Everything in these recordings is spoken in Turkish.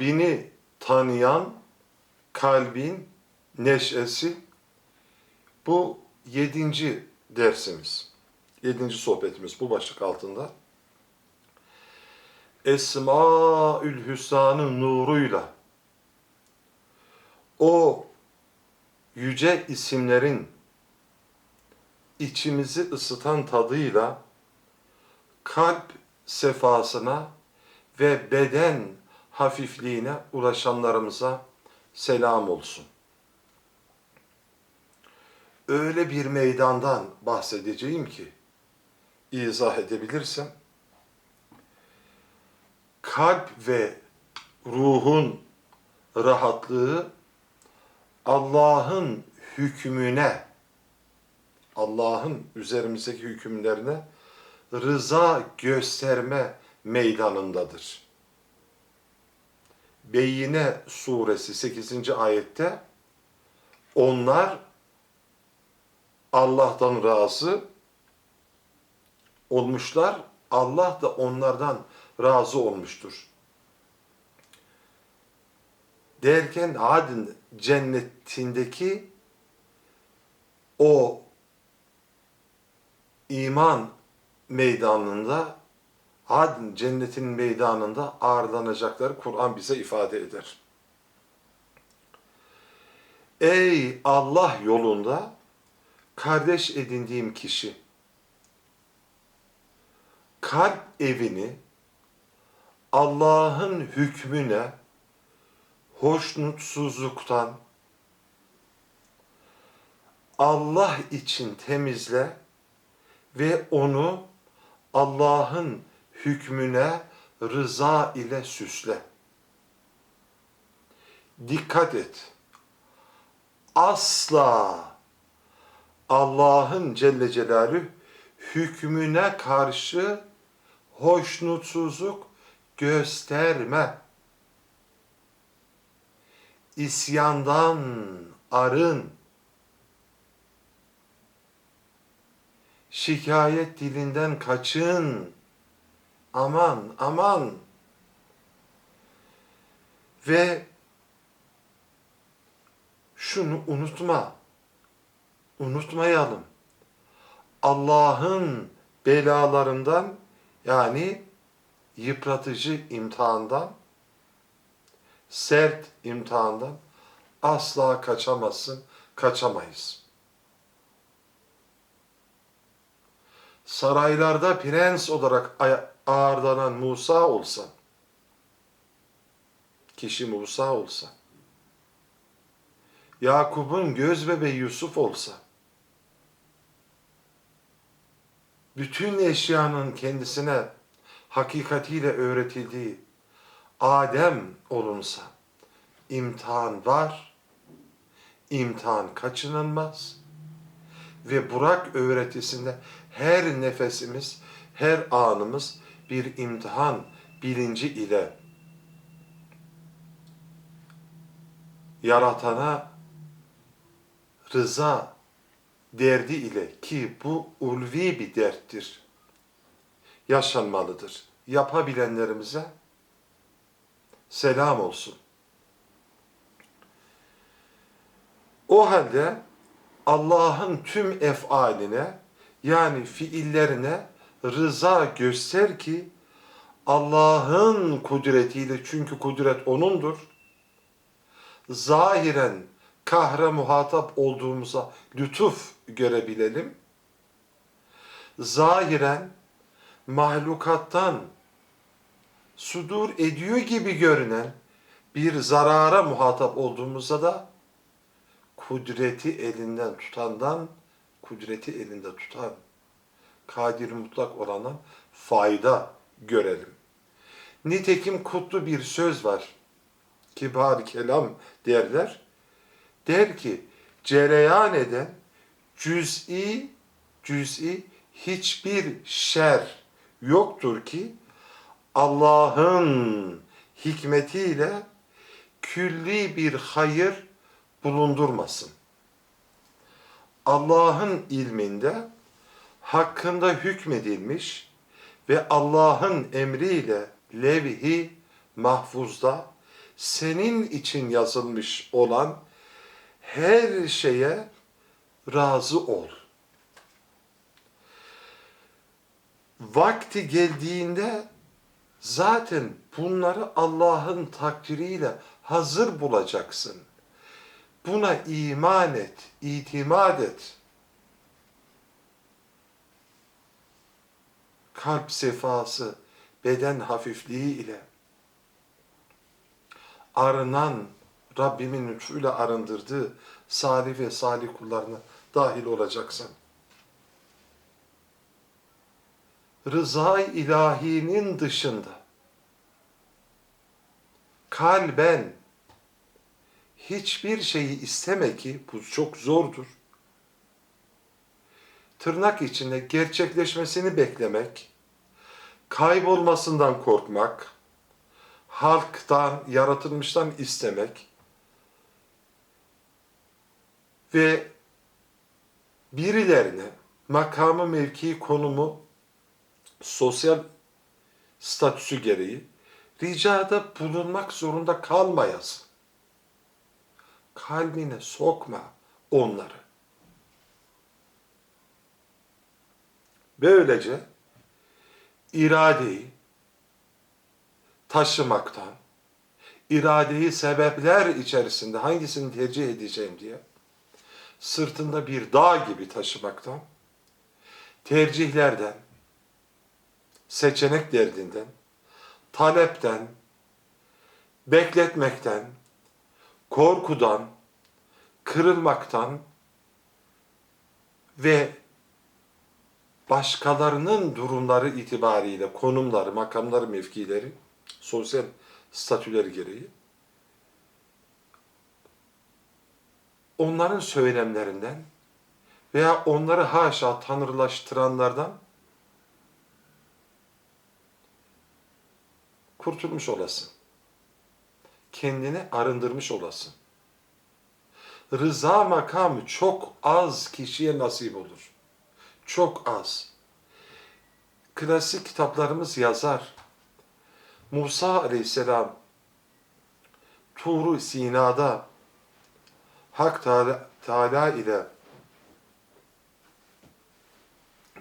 Rabbini tanıyan kalbin neşesi bu yedinci dersimiz. Yedinci sohbetimiz bu başlık altında. Esmaül Hüsna'nın nuruyla o yüce isimlerin içimizi ısıtan tadıyla kalp sefasına ve beden hafifliğine ulaşanlarımıza selam olsun. Öyle bir meydandan bahsedeceğim ki izah edebilirsem kalp ve ruhun rahatlığı Allah'ın hükmüne Allah'ın üzerimizdeki hükümlerine rıza gösterme meydanındadır. Beyyine suresi 8. ayette onlar Allah'tan razı olmuşlar. Allah da onlardan razı olmuştur. Derken Adin cennetindeki o iman meydanında Adn cennetin meydanında ağırlanacakları Kur'an bize ifade eder. Ey Allah yolunda kardeş edindiğim kişi kalp evini Allah'ın hükmüne hoşnutsuzluktan Allah için temizle ve onu Allah'ın hükmüne rıza ile süsle. Dikkat et. Asla Allah'ın Celle Celaluhu hükmüne karşı hoşnutsuzluk gösterme. İsyandan arın. Şikayet dilinden kaçın. Aman, aman. Ve şunu unutma. Unutmayalım. Allah'ın belalarından yani yıpratıcı imtihandan, sert imtihandan asla kaçamazsın, kaçamayız. Saraylarda prens olarak ağırlanan Musa olsa, kişi Musa olsa, Yakup'un göz bebeği Yusuf olsa, bütün eşyanın kendisine hakikatiyle öğretildiği Adem olunsa, imtihan var, imtihan kaçınılmaz ve Burak öğretisinde her nefesimiz, her anımız bir imtihan bilinci ile yaratana rıza derdi ile ki bu ulvi bir derttir. Yaşanmalıdır. Yapabilenlerimize selam olsun. O halde Allah'ın tüm efaline yani fiillerine rıza göster ki Allah'ın kudretiyle çünkü kudret O'nundur. Zahiren kahre muhatap olduğumuza lütuf görebilelim. Zahiren mahlukattan sudur ediyor gibi görünen bir zarara muhatap olduğumuzda da kudreti elinden tutandan kudreti elinde tutan kadir mutlak olandan fayda görelim. Nitekim kutlu bir söz var. Kibar kelam derler. Der ki cereyan eden cüz'i cüz'i hiçbir şer yoktur ki Allah'ın hikmetiyle külli bir hayır bulundurmasın. Allah'ın ilminde hakkında hükmedilmiş ve Allah'ın emriyle levhi mahfuzda senin için yazılmış olan her şeye razı ol. Vakti geldiğinde zaten bunları Allah'ın takdiriyle hazır bulacaksın. Buna iman et, itimat et. Kalp sefası, beden hafifliği ile arınan Rabbimin lütfuyla arındırdığı salih ve salih kullarına dahil olacaksın. Rıza-i ilahinin dışında kalben hiçbir şeyi isteme ki bu çok zordur. Tırnak içinde gerçekleşmesini beklemek, kaybolmasından korkmak, halktan, yaratılmıştan istemek ve birilerine makamı, mevkii, konumu, sosyal statüsü gereği ricada bulunmak zorunda kalmayasın. Kalbine sokma onları. Böylece iradeyi taşımaktan, iradeyi sebepler içerisinde hangisini tercih edeceğim diye sırtında bir dağ gibi taşımaktan, tercihlerden, seçenek derdinden, talepten, bekletmekten, korkudan, kırılmaktan ve başkalarının durumları itibariyle konumları, makamları, mevkileri, sosyal statüleri gereği onların söylemlerinden veya onları haşa tanrılaştıranlardan kurtulmuş olasın. Kendini arındırmış olasın. Rıza makamı çok az kişiye nasip olur. Çok az. Klasik kitaplarımız yazar. Musa aleyhisselam Tur-u Sina'da Hak Teala, ile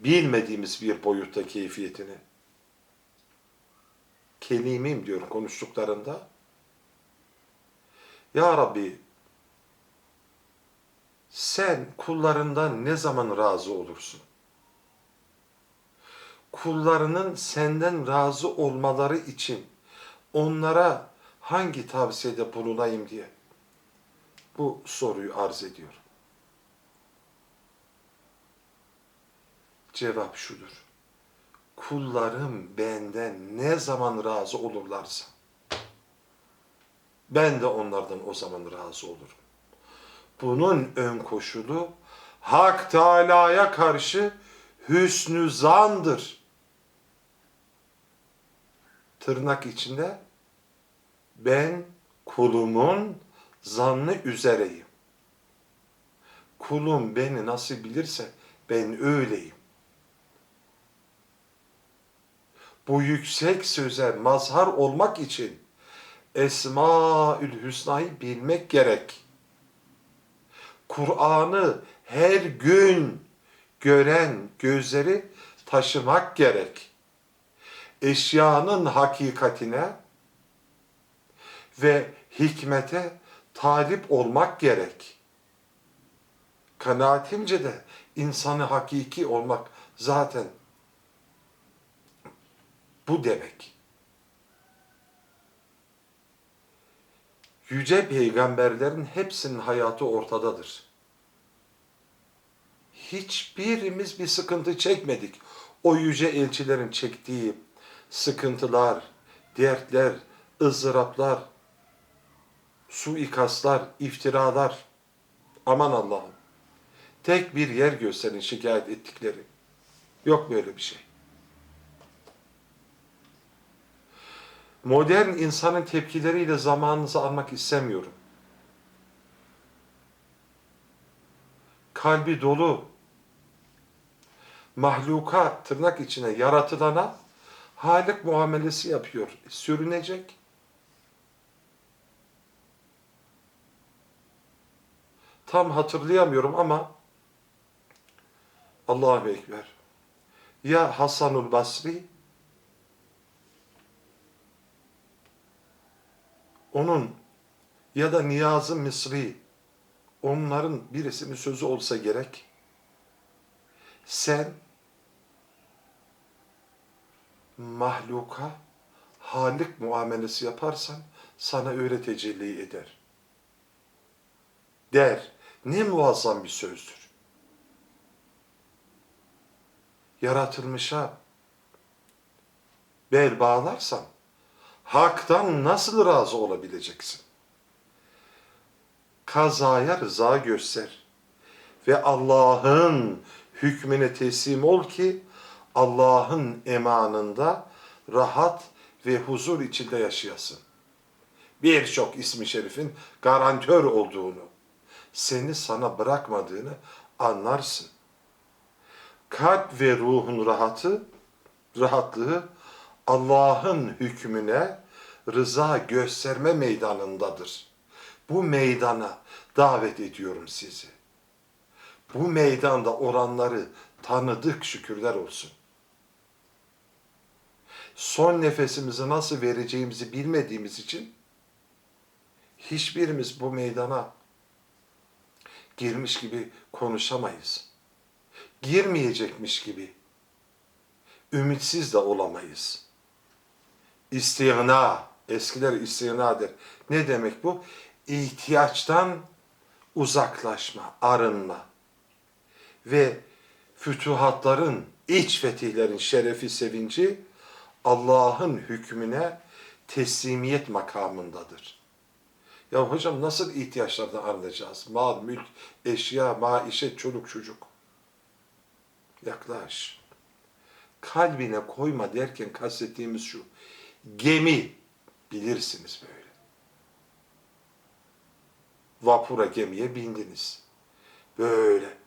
bilmediğimiz bir boyutta keyfiyetini kelimim diyor konuştuklarında Ya Rabbi sen kullarından ne zaman razı olursun? Kullarının senden razı olmaları için onlara hangi tavsiyede bulunayım diye bu soruyu arz ediyor. Cevap şudur. Kullarım benden ne zaman razı olurlarsa ben de onlardan o zaman razı olurum. Bunun ön koşulu Hak Teala'ya karşı hüsnü zandır. Tırnak içinde ben kulumun zannı üzereyim. Kulum beni nasıl bilirse ben öyleyim. Bu yüksek söze mazhar olmak için Esmaül Hüsna'yı bilmek gerek. Kur'an'ı her gün gören gözleri taşımak gerek. Eşyanın hakikatine ve hikmete talip olmak gerek. Kanaatimce de insanı hakiki olmak zaten bu demek. Yüce peygamberlerin hepsinin hayatı ortadadır. Hiçbirimiz bir sıkıntı çekmedik. O yüce elçilerin çektiği sıkıntılar, dertler, ızdıraplar, suikastlar, iftiralar. Aman Allah'ım. Tek bir yer gösterin şikayet ettikleri. Yok böyle bir şey. Modern insanın tepkileriyle zamanınızı almak istemiyorum. Kalbi dolu, mahluka tırnak içine yaratılana Halik muamelesi yapıyor. Sürünecek. Tam hatırlayamıyorum ama Allahu Ekber. Ya Hasanul Basri onun ya da Niyazi Misri onların birisinin sözü olsa gerek sen mahluka halik muamelesi yaparsan sana öyle tecelli eder. Der. Ne muazzam bir sözdür. Yaratılmışa bel bağlarsan haktan nasıl razı olabileceksin? Kazaya rıza göster ve Allah'ın hükmüne teslim ol ki Allah'ın emanında rahat ve huzur içinde yaşayasın. Birçok ismi şerifin garantör olduğunu, seni sana bırakmadığını anlarsın. Kalp ve ruhun rahatı, rahatlığı Allah'ın hükmüne rıza gösterme meydanındadır. Bu meydana davet ediyorum sizi. Bu meydanda olanları tanıdık şükürler olsun. Son nefesimizi nasıl vereceğimizi bilmediğimiz için hiçbirimiz bu meydana girmiş gibi konuşamayız. Girmeyecekmiş gibi ümitsiz de olamayız. İstigna, eskiler istigna der. Ne demek bu? İhtiyaçtan uzaklaşma, arınma ve fütuhatların, iç fetihlerin şerefi, sevinci Allah'ın hükmüne teslimiyet makamındadır. Ya hocam nasıl ihtiyaçlardan arınacağız? Mal, mülk, eşya, maişet, çoluk, çocuk. Yaklaş. Kalbine koyma derken kastettiğimiz şu. Gemi bilirsiniz böyle. Vapura gemiye bindiniz. Böyle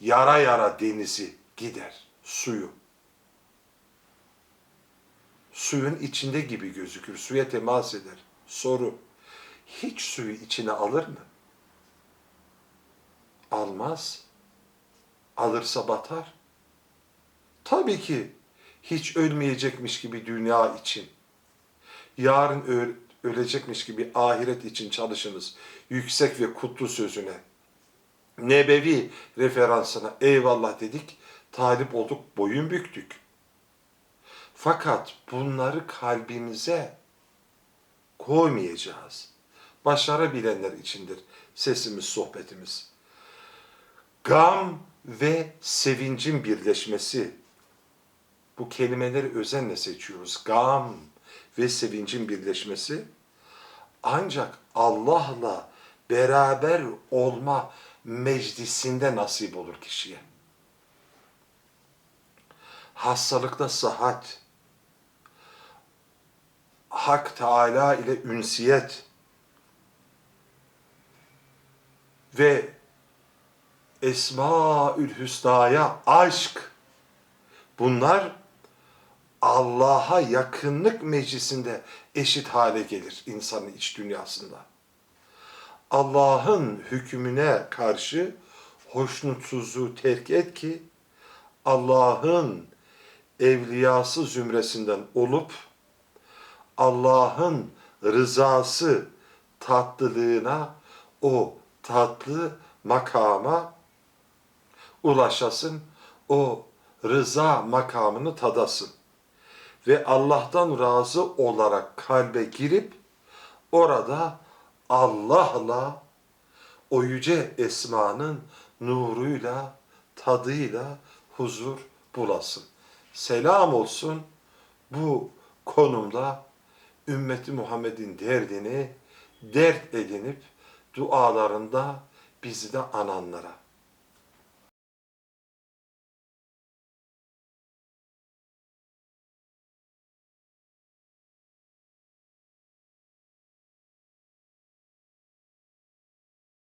yara yara denizi gider, suyu. Suyun içinde gibi gözükür, suya temas eder. Soru, hiç suyu içine alır mı? Almaz. Alırsa batar. Tabii ki hiç ölmeyecekmiş gibi dünya için. Yarın öl- ölecekmiş gibi ahiret için çalışınız. Yüksek ve kutlu sözüne. Nebevi referansına eyvallah dedik. Talip olduk, boyun büktük. Fakat bunları kalbimize koymayacağız. Başarabilenler içindir sesimiz, sohbetimiz. Gam ve sevincin birleşmesi. Bu kelimeleri özenle seçiyoruz. Gam ve sevincin birleşmesi ancak Allah'la beraber olma meclisinde nasip olur kişiye. Hastalıkta sıhhat, Hak Teala ile ünsiyet ve Esmaül Hüsna'ya aşk bunlar Allah'a yakınlık meclisinde eşit hale gelir insanın iç dünyasında. Allah'ın hükmüne karşı hoşnutsuzluğu terk et ki Allah'ın evliyası zümresinden olup Allah'ın rızası tatlılığına o tatlı makama ulaşasın, o rıza makamını tadasın. Ve Allah'tan razı olarak kalbe girip orada Allah'la o yüce esmanın nuruyla, tadıyla huzur bulasın. Selam olsun bu konumda ümmeti Muhammed'in derdini dert edinip dualarında bizi de ananlara.